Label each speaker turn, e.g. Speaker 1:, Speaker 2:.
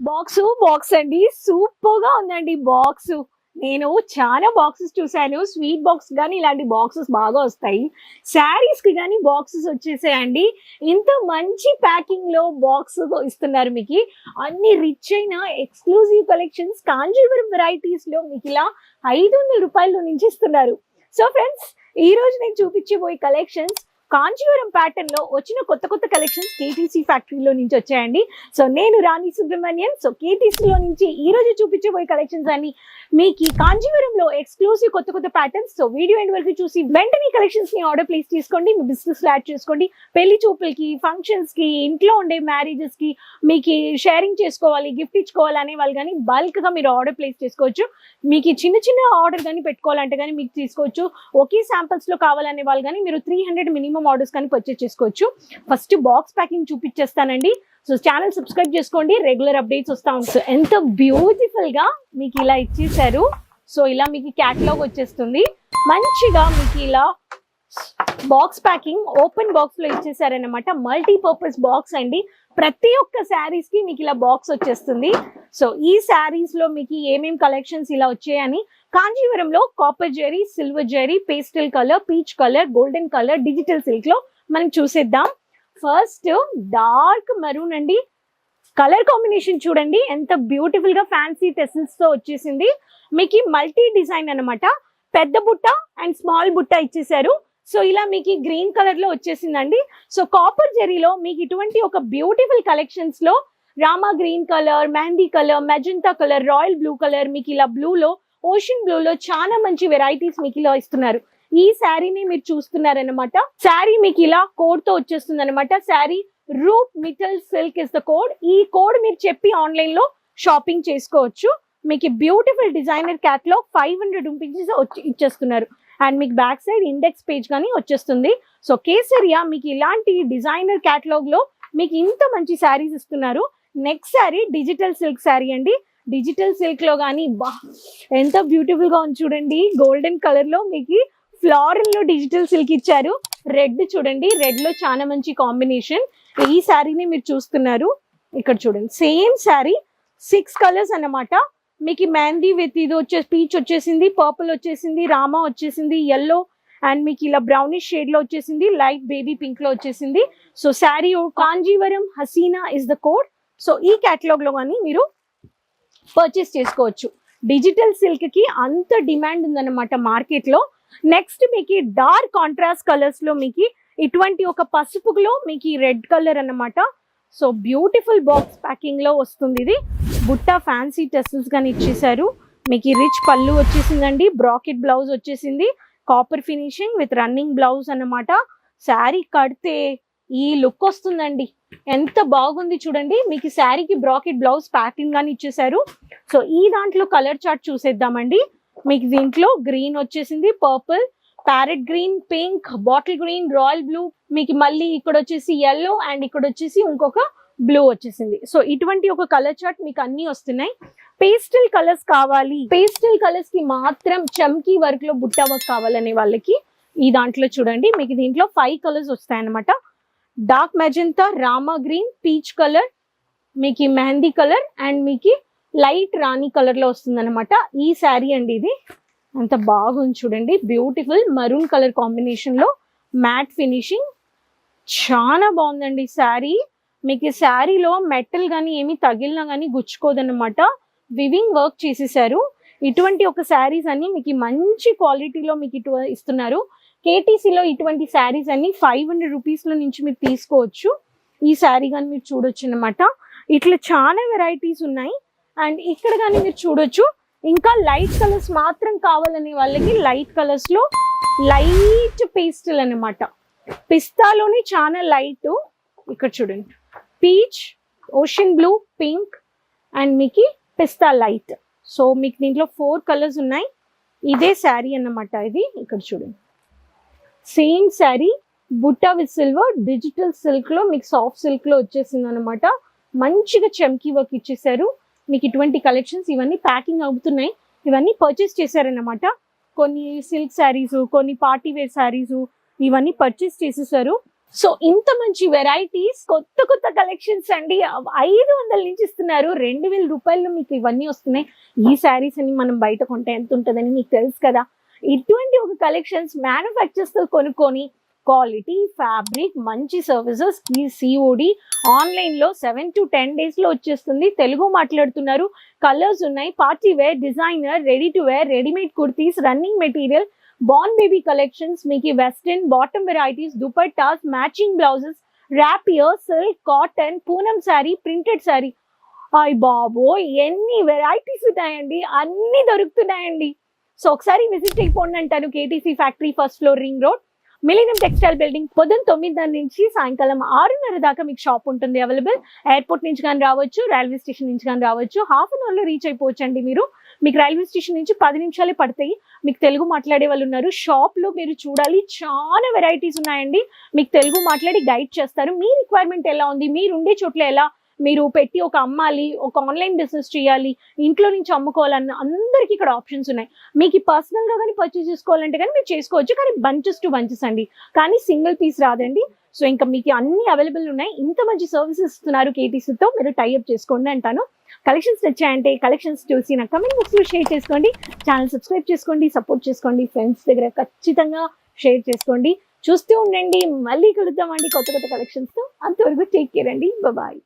Speaker 1: Box box అండి. సూపర్గా ఉందండి బాక్స్. నేను చాలా బాక్సెస్ చూసాను స్వీట్ బాక్స్ కానీ ఇలాంటి బాక్సెస్ బాగా వస్తాయి. శారీస్కి కానీ బాక్సెస్ వచ్చేసాయండి. ఇంత మంచి ప్యాకింగ్లో బాక్స్ ఇస్తున్నారు మీకు. అన్ని రిచ్ అయిన ఎక్స్క్లూజివ్ కలెక్షన్స్ కాంజీవరం వెరైటీస్లో మీకు ఇలా ఐదు వందల రూపాయల నుంచి ఇస్తున్నారు. సో ఫ్రెండ్స్ ఈ రోజు నేను చూపించబోయే కలెక్షన్స్ కాంచీవరం ప్యాటర్న్లో వచ్చిన కొత్త కొత్త కలెక్షన్స్ కేటీసీ ఫ్యాక్టరీలో నుంచి వచ్చాయండి. సో నేను రాణి సుబ్రహ్మణ్యం. సో కేటీసీలో నుంచి ఈ రోజు చూపించబోయే కలెక్షన్స్ అన్ని మీకు ఈ కాంచీవరంలో ఎక్స్క్లూసివ్ కొత్త కొత్త ప్యాటర్న్స్ సో వీడియో ఎండ్ వరకు చూసి వెంటనే కలెక్షన్స్ని ఆర్డర్ ప్లేస్ చేసుకోండి. మీ బిజినెస్లో యాడ్ చేసుకోండి. పెళ్ళి చూపులకి ఫంక్షన్స్కి ఇంట్లో ఉండే మ్యారేజెస్కి మీకు షేరింగ్ చేసుకోవాలి గిఫ్ట్ ఇచ్చుకోవాలి అనే వాళ్ళు కానీ బల్క్గా మీరు ఆర్డర్ ప్లేస్ చేసుకోవచ్చు. మీకు చిన్న చిన్న ఆర్డర్ కానీ పెట్టుకోవాలంటే కానీ మీకు తీసుకోవచ్చు. ఒకే శాంపిల్స్లో కావాలనే వాళ్ళు కానీ మీరు త్రీ హండ్రెడ్ మినిమం ఆర్డర్స్ కానీ పర్చేస్ చేసుకోవచ్చు. ఫస్ట్ బాక్స్ ప్యాకింగ్ చూపించేస్తానండి సో ఛానల్ సబ్స్క్రైబ్ చేసుకోండి. రెగ్యులర్ అప్డేట్స్ వస్తా ఉంటాయి. ఎంత బ్యూటిఫుల్గా మీకు ఇలా ఇచ్చేసారు సో ఇలా మీకు క్యాటలాగ్ వచ్చేస్తుంది. మంచిగా మీకు ఇలా బాక్స్ ప్యాకింగ్ ఓపెన్ బాక్స్లో ఇచ్చేసారనమాట మల్టీపర్పస్ బాక్స్ అండి. ప్రతి ఒక్క శారీస్కి మీకు ఇలా బాక్స్ వచ్చేస్తుంది. సో ఈ శారీస్లో మీకు ఏమేమి కలెక్షన్స్ ఇలా వచ్చాయని కాంజీవరంలో copper zari silver zari pastel colour peach colour golden colour digital సిల్క్లో మనం చూసేద్దాం. ఫస్ట్ డార్క్ మరూన్ అండి. కలర్ కాంబినేషన్ చూడండి. ఎంత బ్యూటిఫుల్గా ఫ్యాన్సీ టెసిల్స్తో వచ్చేసింది. మీకు మల్టీ డిజైన్ అన్నమాట. పెద్ద బుట్ట అండ్ స్మాల్ బుట్ట ఇచ్చేసారు సో ఇలా మీకు గ్రీన్ కలర్లో వచ్చేసిందండి. సో కాపర్ జెరీలో మీకు ఇటువంటి ఒక బ్యూటిఫుల్ కలెక్షన్స్లో Rama green colour mehndi colour magenta colour royal blue colour మీకు ఇలా బ్లూలో ఓషన్ బ్లూ లో చాలా మంచి వెరైటీస్ మీకు ఇలా ఇస్తున్నారు. ఈ శారీని మీరు చూస్తున్నారనమాట శారీ మీకు ఇలా కోడ్తో వచ్చేస్తుంది అనమాట saree Roop Mittal silk is the code ఈ కోడ్ మీరు చెప్పి ఆన్లైన్లో షాపింగ్ చేసుకోవచ్చు. మీకు beautiful designer catalogue five hundred rupees ఇచ్చేస్తున్నారు. అండ్ మీకు బ్యాక్ సైడ్ ఇండెక్స్ పేజ్ కానీ వచ్చేస్తుంది. సో కేసరియా మీకు ఇలాంటి డిజైనర్ క్యాటలాగ్లో మీకు ఇంత మంచి శారీస్ ఇస్తున్నారు. Next saree digital silk saree అండి. డిజిటల్ సిల్క్లో కానీ బా ఎంత బ్యూటిఫుల్గా ఉంది చూడండి. గోల్డెన్ కలర్లో మీకు ఫ్లారల్లో డిజిటల్ సిల్క్ ఇచ్చారు. రెడ్ చూడండి. రెడ్లో చాలా మంచి కాంబినేషన్ ఈ శారీని మీరు చూస్తున్నారు. ఇక్కడ చూడండి. సేమ్ శారీ సిక్స్ కలర్స్ అన్నమాట. మీకు మెహందీ విత్ ఇది వచ్చే పీచ్ వచ్చేసింది పర్పుల్ వచ్చేసింది రామా వచ్చేసింది ఎల్లో అండ్ మీకు ఇలా బ్రౌనిష్ షేడ్లో వచ్చేసింది లైట్ బేబీ పింక్లో వచ్చేసింది. So saree Kanjeevaram Haseena is the code so ఈ కేటలాగ్లో కానీ మీరు పర్చేస్ చేసుకోవచ్చు. డిజిటల్ సిల్క్కి అంత డిమాండ్ ఉందన్నమాట మార్కెట్లో. నెక్స్ట్ మీకు డార్క్ కాంట్రాస్ట్ కలర్స్లో మీకు ఇటువంటి ఒక పసుపులో మీకు రెడ్ కలర్ అన్నమాట. సో బ్యూటిఫుల్ బాక్స్ ప్యాకింగ్లో వస్తుంది ఇది. బుట్ట ఫ్యాన్సీ టెస్టిల్స్ కానీ ఇచ్చేసారు మీకు రిచ్ పళ్ళు వచ్చేసిందండి బ్రాకెట్ బ్లౌజ్ వచ్చేసింది. Copper finishing with running blouse అన్నమాట. శారీ కడితే ఈ లుక్ వస్తుందండి. ఎంత బాగుంది చూడండి. మీకు శారీకి బ్రాకెట్ బ్లౌజ్ ప్యాకింగ్ కానీ ఇచ్చేసారు సో ఈ దాంట్లో కలర్ చార్ట్ చూసేద్దామండి. మీకు దీంట్లో గ్రీన్ వచ్చేసింది purple parrot green pink bottle green royal blue మీకు మళ్ళీ ఇక్కడ వచ్చేసి ఎల్లో అండ్ ఇక్కడ వచ్చేసి ఇంకొక బ్లూ వచ్చేసింది. సో ఇటువంటి ఒక కలర్ చార్ట్ మీకు అన్ని వస్తున్నాయి. పేస్టల్ కలర్స్ కావాలి. పేస్టల్ కలర్స్కి మాత్రం చమ్కీ వర్క్లో బుట్ట వర్క్ కావాలనే వాళ్ళకి ఈ దాంట్లో చూడండి. మీకు దీంట్లో ఫైవ్ కలర్స్ వస్తాయన్నమాట. Dark magenta Rama green peach colour మీకు మెహందీ కలర్ అండ్ మీకు లైట్ రాణి కలర్లో వస్తుంది అనమాట ఈ శారీ అండి ఇది. అంత బాగుంది చూడండి. బ్యూటిఫుల్ మరూన్ కలర్ కాంబినేషన్లో మ్యాట్ ఫినిషింగ్ చాలా బాగుందండి శారీ మీకు ఈ శారీలో మెటల్ కానీ ఏమి తగిలినా కానీ గుచ్చుకోదన్నమాట. వివింగ్ వర్క్ చేసేసారు. ఇటువంటి ఒక శారీస్ అన్ని మీకు మంచి క్వాలిటీలో మీకు ఇటు ఇస్తున్నారు. కేటీసీలో ఇటువంటి శారీస్ అన్ని ఫైవ్ హండ్రెడ్ రూపీస్లో నుంచి మీరు తీసుకోవచ్చు. ఈ శారీ కానీ మీరు చూడొచ్చు అనమాట ఇట్లా చాలా వెరైటీస్ ఉన్నాయి. అండ్ ఇక్కడ కానీ మీరు చూడొచ్చు. ఇంకా లైట్ కలర్స్ మాత్రం కావాలనే వాళ్ళకి లైట్ కలర్స్లో లైట్ పేస్టల్ అన్నమాట. పిస్తాలోనే చాలా లైట్ ఇక్కడ చూడండి. Peach ocean blue pink and మీకు పిస్తా లైట్. సో మీకు దీంట్లో ఫోర్ కలర్స్ ఉన్నాయి. ఇదే శారీ అన్నమాట ఇది. ఇక్కడ చూడండి. Same sari Butta with silver digital సిల్క్లో మీకు సాఫ్ట్ సిల్క్లో వచ్చేసింది అనమాట మంచిగా చమ్కీ వర్క్ ఇచ్చేసారు మీకు ఇటువంటి కలెక్షన్స్ ఇవన్నీ ప్యాకింగ్ అవుతున్నాయి. ఇవన్నీ పర్చేస్ చేశారన్నమాట. కొన్ని సిల్క్ శారీస్ కొన్ని పార్టీ వేర్ శారీస్ ఇవన్నీ పర్చేస్ చేసేసారు. సో ఇంత మంచి వెరైటీస్ కొత్త కొత్త కలెక్షన్స్ అండి. ఐదు వందల నుంచి ఇస్తున్నారు. రెండు వేల రూపాయలు మీకు ఇవన్నీ వస్తున్నాయి. ఈ శారీస్ అని మనం బయట కొంటే ఎంత ఉంటుందని మీకు తెలుసు కదా. ఇటువంటి ఒక కలెక్షన్స్ మ్యానుఫ్యాక్చర్స్తో కొనుక్కొని క్వాలిటీ ఫ్యాబ్రిక్ మంచి సర్వీసెస్ ఈ సిఓడి ఆన్లైన్లో సెవెన్ టు టెన్ డేస్లో వచ్చేస్తుంది. తెలుగు మాట్లాడుతున్నారు. కలర్స్ ఉన్నాయి. Party wear designer ready to wear readymade kurtis running material born baby collections మీకు western bottom varieties dupattas matching blouses rapier silk cotton Poonam saree printed saree అయ్ బాబో ఎన్ని varieties ఉన్నాయండి అన్ని దొరుకుతున్నాయండి. సో ఒకసారి విజిట్ అయిపోండి అంటాను KTC factory first floor ring road millennium textile building పొద్దున్న తొమ్మిది నుంచి సాయంకాలం ఆరున్నర దాకా మీకు షాప్ ఉంటుంది అవైలబుల్ ఎయిర్పోర్ట్ నుంచి కానీ రావచ్చు రైల్వే స్టేషన్ నుంచి కానీ రావచ్చు. హాఫ్ అన్ అవర్లో రీచ్ అయిపోవచ్చు అండి మీరు. మీకు రైల్వే స్టేషన్ నుంచి పది నిమిషాలే పడతాయి. మీకు తెలుగు మాట్లాడే వాళ్ళు ఉన్నారు. షాప్లో మీరు చూడాలి. చాలా వెరైటీస్ ఉన్నాయండి. మీకు తెలుగు మాట్లాడి గైడ్ చేస్తారు. మీ రిక్వైర్మెంట్ ఎలా ఉంది? మీరు ఉండే చోట్ల ఎలా మీరు పెట్టి ఒక అమ్మాలి ఒక ఆన్లైన్ బిజినెస్ చేయాలి ఇంట్లో నుంచి అమ్ముకోవాలన్న అందరికి ఇక్కడ ఆప్షన్స్ ఉన్నాయి. మీకు పర్సనల్గా కానీ పర్చేస్ చేసుకోవాలంటే కానీ మీరు చేసుకోవచ్చు కానీ బంచెస్ టు బంచెస్ అండి. కానీ సింగిల్ పీస్ రాదండి. సో ఇంకా మీకు అన్ని అవైలబుల్ ఉన్నాయి. ఇంత మంచి సర్వీసెస్ ఇస్తున్నారు కేటీసీతో మీరు టైఅప్ చేసుకోండి అంటాను. కలెక్షన్స్ నచ్చాయంటే కలెక్షన్స్ చూసి నా కమెంట్ బాక్స్లో షేర్ చేసుకోండి. ఛానల్ సబ్స్క్రైబ్ చేసుకోండి సపోర్ట్ చేసుకోండి ఫ్రెండ్స్ దగ్గర ఖచ్చితంగా షేర్ చేసుకోండి. చూస్తూ ఉండండి. మళ్ళీ కలుద్దామండి కొత్త కొత్త కలెక్షన్స్తో అంతవరకు టేక్ కేర్ అండి. బాయ్